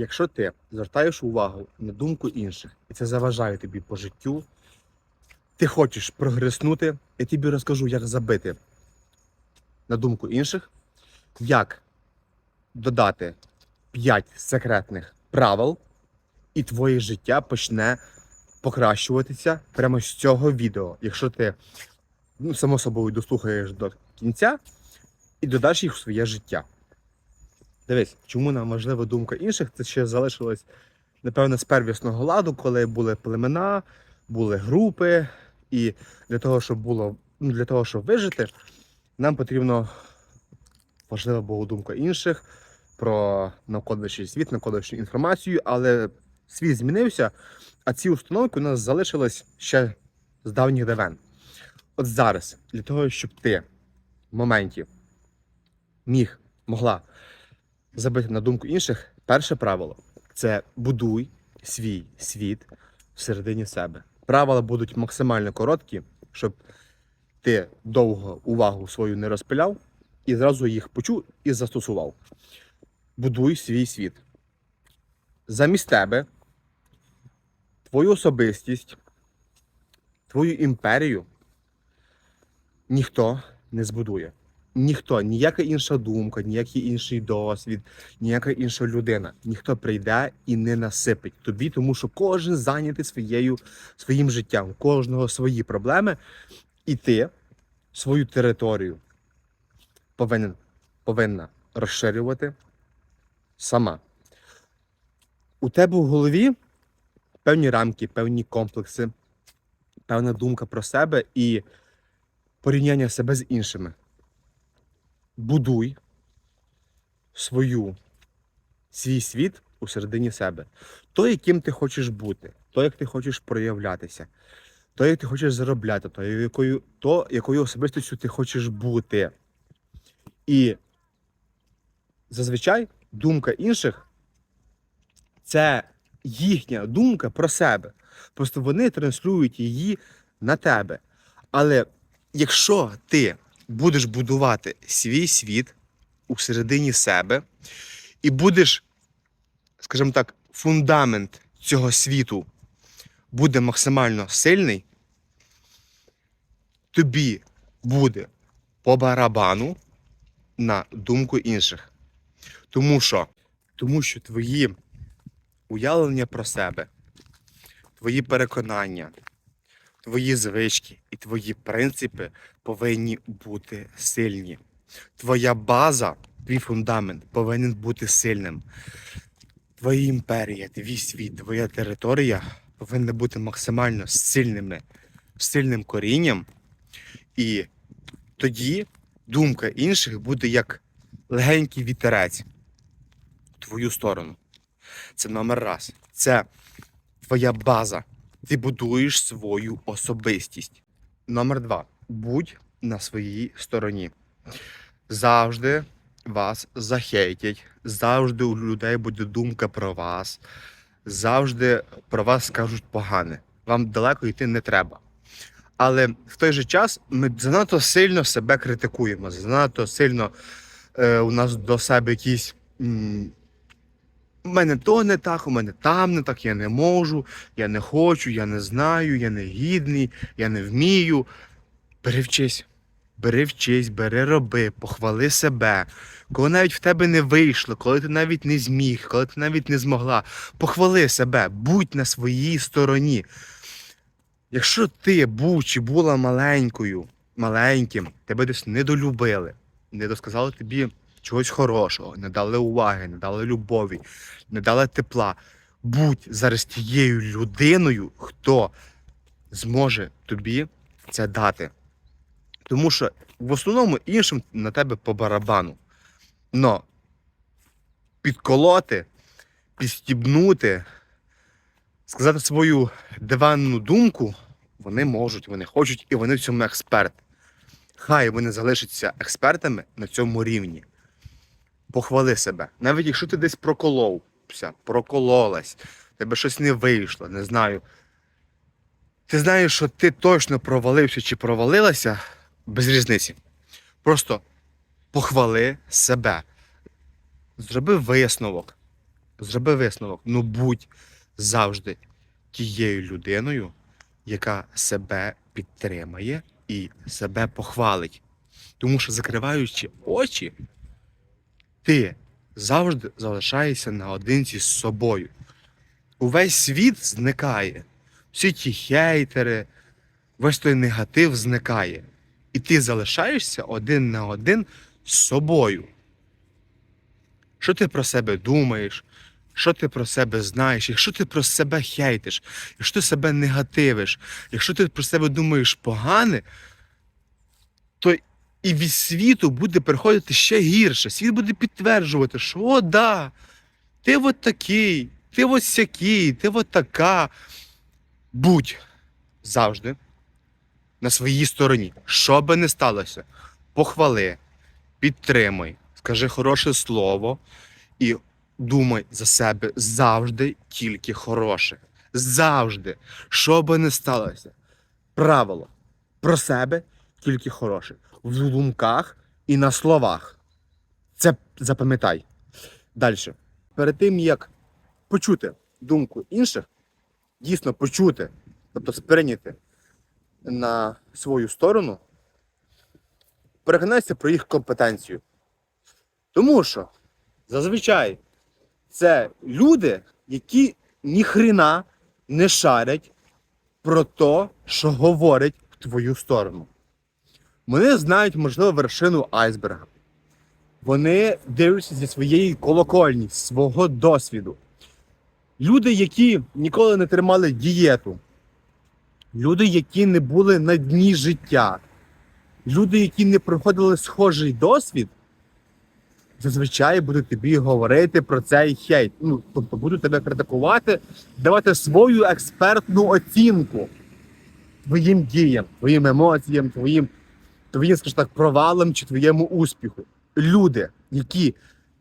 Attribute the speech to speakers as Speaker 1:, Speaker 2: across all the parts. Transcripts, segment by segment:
Speaker 1: Якщо ти звертаєш увагу на думку інших, і це заважає тобі по життю, ти хочеш прогреснути, я тобі розкажу, як забити на думку інших, як додати 5 секретних правил, і твоє життя почне покращуватися прямо з цього відео. Якщо ти, ну, само собою, дослухаєш до кінця і додаш їх в своє життя. Дивись, чому нам важлива думка інших? Це ще залишилось, напевно, з первісного ладу, коли були племена, були групи, і для того, щоб було, ну, для того, щоб вижити, нам потрібно важлива була думка інших про навколишній світ, навколишню інформацію, але світ змінився, а ці установки у нас залишились ще з давніх давен. От зараз, для того, щоб ти в моменті міг, могла забити на думку інших, перше правило це будуй свій світ всередині себе. Правила будуть максимально короткі, щоб ти довго увагу свою не розпиляв і зразу їх почув і застосував. Будуй свій світ. Замість тебе, твою особистість, твою імперію ніхто не збудує. Ніхто, ніяка інша думка, ніякий інший досвід, ніяка інша людина. Ніхто прийде і не насипить тобі, тому що кожен зайнятий своєю, своїм життям, кожного свої проблеми, і ти свою територію повинен, повинна розширювати сама. У тебе в голові певні рамки, певні комплекси, певна думка про себе і порівняння себе з іншими. Будуй свою, свій світ у середині себе. То, яким ти хочеш бути, то, як ти хочеш проявлятися, то, як ти хочеш заробляти, то, якою, то, якою особистістю ти хочеш бути. І зазвичай думка інших це їхня думка про себе. Просто вони транслюють її на тебе. Але якщо ти будеш будувати свій світ у середині себе і будеш, скажімо так, фундамент цього світу буде максимально сильний, тобі буде по барабану на думку інших. Тому що, тому що твої уявлення про себе, твої переконання, твої звички і твої принципи повинні бути сильні. Твоя база, твій фундамент повинен бути сильним. Твоя імперія, твій світ, твоя територія повинна бути максимально сильними, сильним корінням. І тоді думка інших буде як легенький вітерець в твою сторону. Це номер раз. Це твоя база. Ти будуєш свою особистість. Номер два. Будь на своїй стороні. Завжди вас захейтять, завжди у людей буде думка про вас, завжди про вас скажуть погане. Вам далеко йти не треба. Але в той же час ми занадто сильно себе критикуємо, занадто сильно е, у нас до себе якісь. У мене то не так, у мене там не так, я не можу, я не хочу, я не знаю, я не гідний, я не вмію. Бери вчись, бери вчись, бери роби, похвали себе. Коли навіть в тебе не вийшло, коли ти навіть не зміг, коли ти навіть не змогла, похвали себе, будь на своїй стороні. Якщо ти був чи була маленькою, маленьким, тебе десь недолюбили, не досказали тобі чогось хорошого, не дали уваги, не дали любові, не дали тепла. Будь зараз тією людиною, хто зможе тобі це дати. Тому що в основному іншим на тебе по барабану. Но підколоти, підстібнути, сказати свою диванну думку, вони можуть, вони хочуть і вони в цьому експерт. Хай вони залишаться експертами на цьому рівні. Похвали себе. Навіть якщо ти десь проколовся, прокололась, тебе щось не вийшло, не знаю. Ти знаєш, що ти точно провалився чи провалилася без різниці. Просто похвали себе. Зроби висновок. зроби висновок. Ну будь завжди тією людиною, яка себе підтримає і себе похвалить. Тому що закриваючи очі, ти завжди залишаєшся наодинці з собою. Увесь світ зникає. Всі ті хейтери, весь той негатив зникає. І ти залишаєшся один на один з собою. Що ти про себе думаєш? Що ти про себе знаєш? Якщо ти про себе хейтиш, якщо ти себе негативиш, якщо ти про себе думаєш погане, то і від світу буде приходити ще гірше. Світ буде підтверджувати, що о, да, ти от такий, ти от сякий, ти от така. Будь завжди на своїй стороні. Що би не сталося, похвали, підтримай, скажи хороше слово і думай за себе завжди тільки хороше. Завжди. Що би не сталося. Правило про себе тільки хороше. В думках і на словах. Це запам'ятай. Далі. Перед тим, як почути думку інших, дійсно почути, тобто сприйняти на свою сторону, переконайся про їх компетенцію. Тому що зазвичай це люди, які ніхрена не шарять про те, що говорять в твою сторону. Вони знають, можливо, вершину айсберга. Вони дивляться зі своєї колокольні, свого досвіду. Люди, які ніколи не тримали дієту, люди, які не були на дні життя, люди, які не проходили схожий досвід, зазвичай будуть тобі говорити про цей хейт. Ну, тобто будуть тебе критикувати, давати свою експертну оцінку твоїм діям, твоїм емоціям, твоїм, твоїм, скажімо так, провалам чи твоєму успіху. Люди, які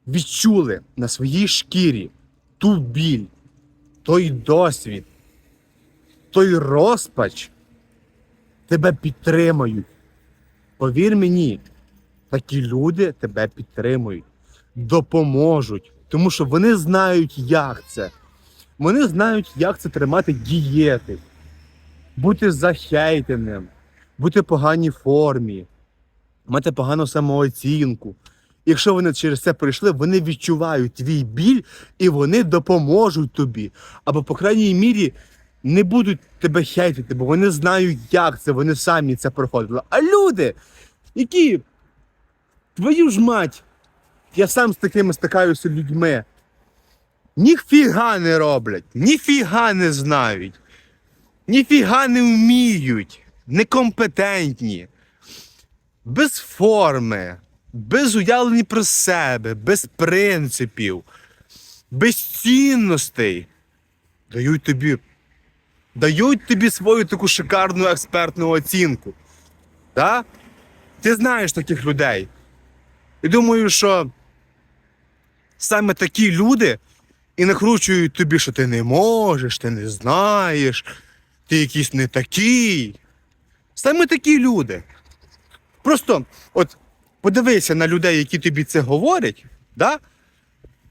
Speaker 1: відчули на своїй шкірі ту біль, той досвід, той розпач, тебе підтримають. Повір мені, такі люди тебе підтримують, допоможуть, тому що вони знають, як це. Вони знають, як це тримати дієти, бути захейтеним, бути в поганій формі, мати погану самооцінку. Якщо вони через це пройшли, вони відчувають твій біль і вони допоможуть тобі. Або, по крайній мірі, не будуть тебе хейтити, бо вони знають, як це, вони самі це проходили. А люди, які, твою ж мать, я сам з такими стикаюся людьми, ніфіга не роблять, ніфіга не знають, ніфіга не вміють, некомпетентні, без форми, без уявлення про себе, без принципів, без цінностей. Дають тобі, дають тобі свою таку шикарну експертну оцінку. Да? Ти знаєш таких людей. І думаю, що саме такі люди і накручують тобі, що ти не можеш, ти не знаєш, ти якийсь не такий. Саме такі люди. Просто от подивися на людей, які тобі це говорять, да?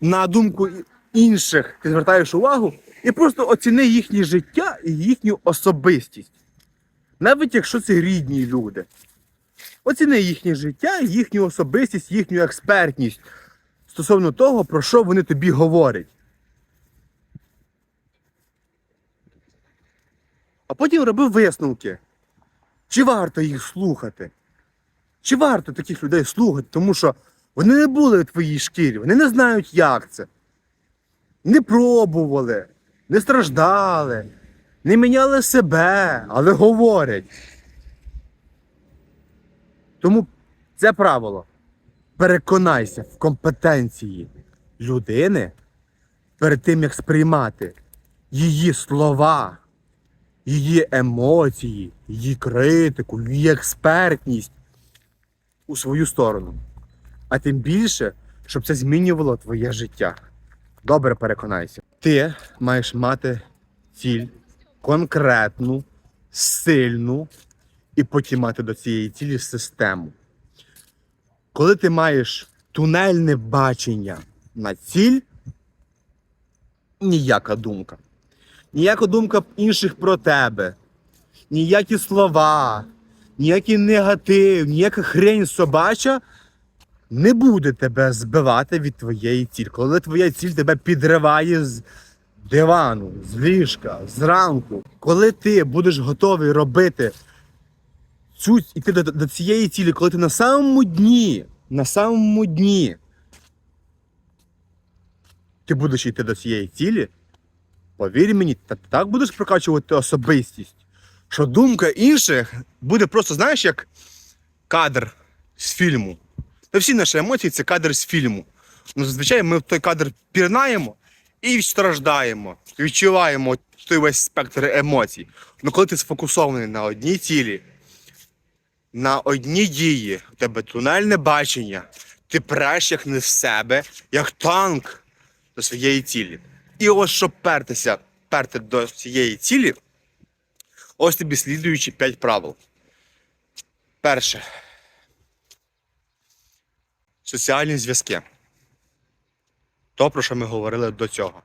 Speaker 1: на думку інших ти звертаєш увагу, і просто оціни їхнє життя і їхню особистість. Навіть якщо це рідні люди. Оціни їхнє життя, їхню особистість, їхню експертність стосовно того, про що вони тобі говорять. А потім роби висновки. Чи варто їх слухати? Чи варто таких людей слухати? Тому що вони не були в твоїй шкірі, вони не знають, як це. Не пробували, не страждали, не міняли себе, але говорять. Тому це правило. Переконайся в компетенції людини перед тим, як сприймати її слова, її емоції, її критику, її експертність у свою сторону. А тим більше, щоб це змінювало твоє життя. Добре переконайся. Ти маєш мати ціль конкретну, сильну, і потім мати до цієї цілі систему. Коли ти маєш тунельне бачення на ціль, ніяка думка. Ніяка думка інших про тебе. Ніякі слова, ніякий негатив, ніяка хрень собача не буде тебе збивати від твоєї цілі. Коли твоя ціль тебе підриває з дивану, з ліжка, зранку, коли ти будеш готовий робити цю іти до, до цієї цілі, коли ти на самому дні, на самому дні, ти будеш йти до цієї цілі, повір мені, ти так будеш прокачувати особистість, що думка інших буде просто, знаєш, як кадр з фільму. Та всі наші емоції це кадр з фільму. Ну, зазвичай ми той кадр пірнаємо і страждаємо, відчуваємо той весь спектр емоцій. Ну коли ти сфокусований на одній цілі, на одній дії, у тебе тунельне бачення, ти преш як не в себе, як танк до своєї цілі. І ось щоб пертися, перти до цієї цілі, ось тобі слідуючі п'ять правил. Перше. Соціальні зв'язки. То, про що ми говорили до цього.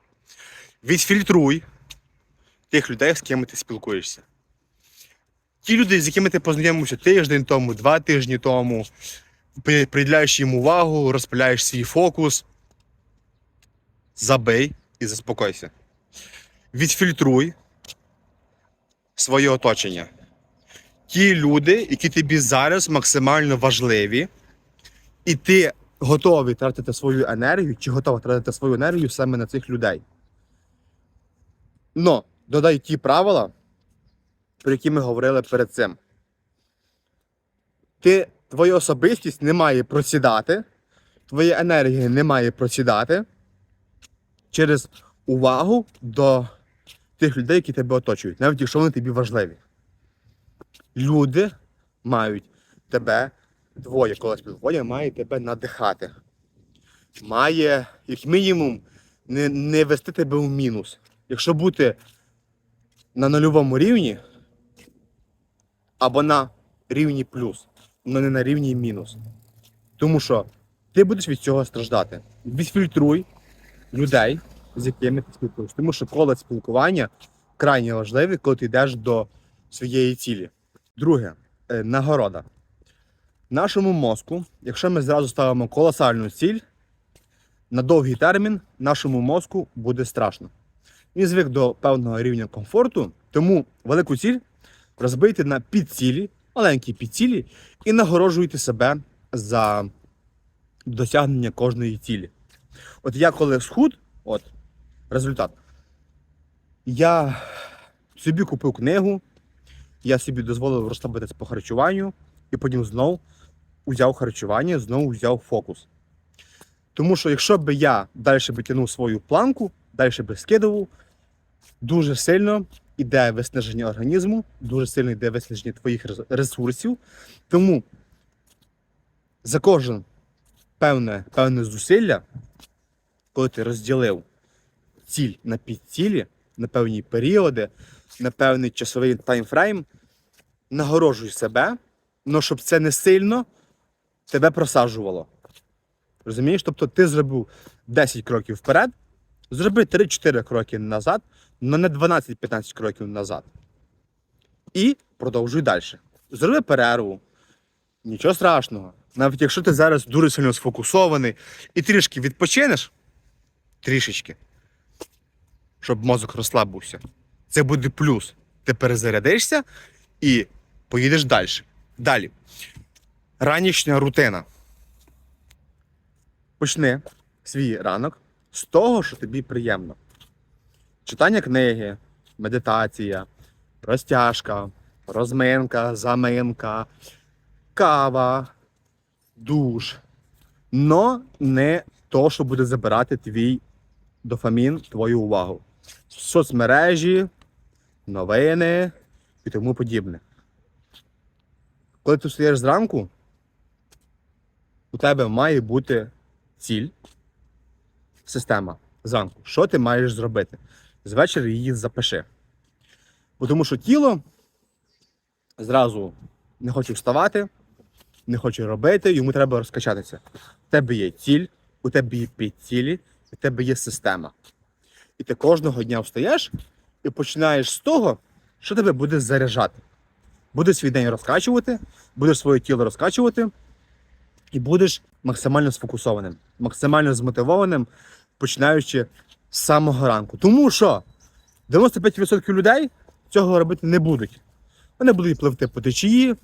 Speaker 1: Відфільтруй тих людей, з ким ти спілкуєшся. Ті люди, з якими ти познайомився тиждень тому, два тижні тому, приділяєш їм увагу, розпиляєш свій фокус. Забий і заспокойся. Відфільтруй своє оточення. Ті люди, які тобі зараз максимально важливі, і ти готовий тратити свою енергію, чи готова тратити свою енергію саме на цих людей. Но додай ті правила, про які ми говорили перед цим. Ти, твоя особистість не має просідати, твоя енергія не має просідати через увагу до тих людей, які тебе оточують, навіть якщо вони тобі важливі. Люди мають тебе, двоє коли спілкування, має тебе надихати. Має, як мінімум, не, не вести тебе в мінус. Якщо бути на нульовому рівні або на рівні плюс, але не на рівні мінус. Тому що ти будеш від цього страждати. Відфільтруй людей, з якими ти спілкуєшся. Тому що коло спілкування крайне важливе, коли ти йдеш до своєї цілі. Друге, е, нагорода. Нашому мозку, якщо ми зразу ставимо колосальну ціль, на довгий термін нашому мозку буде страшно. Він звик до певного рівня комфорту, тому велику ціль розбийте на підцілі, маленькі підцілі, і нагороджуйте себе за досягнення кожної цілі. От я коли схуд, от результат. Я собі купив книгу, я собі дозволив розслабитися по харчуванню, і потім знов узяв харчування, знову взяв фокус. Тому що якщо б я далі би тягнув свою планку, далі би скидував, дуже сильно йде виснаження організму, дуже сильно йде виснаження твоїх ресурсів. Тому за кожен певне, певне зусилля, коли ти розділив ціль на підцілі, на певні періоди, на певний часовий таймфрейм, нагороджуй себе, але щоб це не сильно тебе просаджувало. Розумієш? Тобто ти зробив 10 кроків вперед, зроби 3-4 кроки назад, але не 12-15 кроків назад. І продовжуй далі. Зроби перерву. Нічого страшного. Навіть якщо ти зараз дуже сильно сфокусований і трішки відпочинеш, трішечки, щоб мозок розслабився, це буде плюс. Ти перезарядишся і поїдеш далі. Далі. Ранішня рутина. Почни свій ранок з того, що тобі приємно. Читання книги, медитація, розтяжка, розминка, заминка, кава, душ. Но не то, що буде забирати твій дофамін, твою увагу. Соцмережі, новини і тому подібне. Коли ти встаєш зранку, у тебе має бути ціль, система зранку. Що ти маєш зробити? Звечора її запиши. Бо Тому що тіло зразу не хоче вставати, не хоче робити, йому треба розкачатися. У тебе є ціль, у тебе є підцілі, у тебе є система. І ти кожного дня встаєш і починаєш з того, що тебе буде заряджати. Будеш свій день розкачувати, будеш своє тіло розкачувати, і будеш максимально сфокусованим, максимально змотивованим, починаючи з самого ранку. Тому що 95% людей цього робити не будуть. Вони будуть пливти по течії,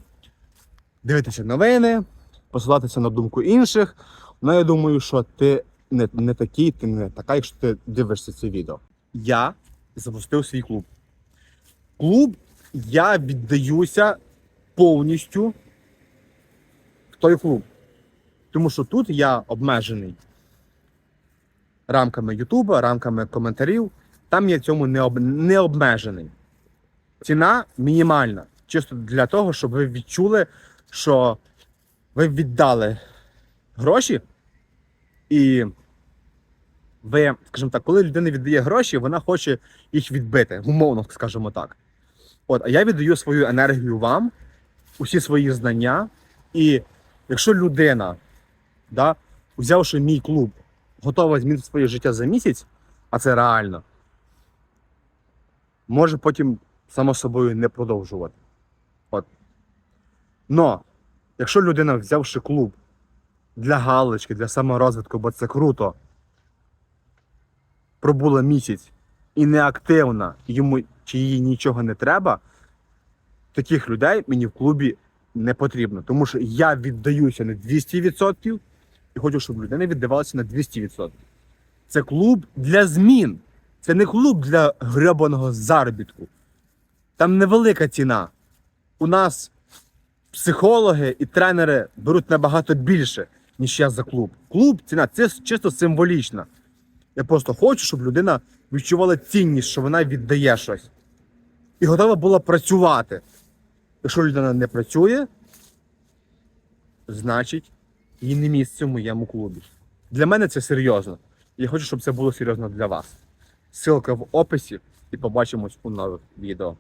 Speaker 1: дивитися новини, посилатися на думку інших. Ну, я думаю, що ти не, не такий, ти не така, якщо ти дивишся це відео. Я запустив свій клуб. Клуб я віддаюся повністю в той клуб. Тому що тут я обмежений рамками Ютуба, рамками коментарів. Там я цьому не, об... не обмежений. Ціна мінімальна. Чисто для того, щоб ви відчули, що ви віддали гроші, і ви, скажімо так, коли людина віддає гроші, вона хоче їх відбити, умовно, скажімо так. От, а я віддаю свою енергію вам, усі свої знання. І якщо людина, да, взявши мій клуб, готова змінити своє життя за місяць, а це реально, може потім само собою не продовжувати. Но, якщо людина, взявши клуб для галочки, для саморозвитку, бо це круто, пробула місяць і неактивна, йому чи їй нічого не треба, таких людей мені в клубі не потрібно. Тому що я віддаюся на 200% і хочу, щоб людина віддавалася на 200%. Це клуб для змін. Це не клуб для гребаного заробітку. Там невелика ціна. У нас психологи і тренери беруть набагато більше, ніж я за клуб. Клуб ціна це чисто символічна. Я просто хочу, щоб людина відчувала цінність, що вона віддає щось. І готова була працювати. Якщо людина не працює, значить їй не місце в моєму клубі. Для мене це серйозно. Я хочу, щоб це було серйозно для вас. Ссылка в описі і побачимось у нових відео.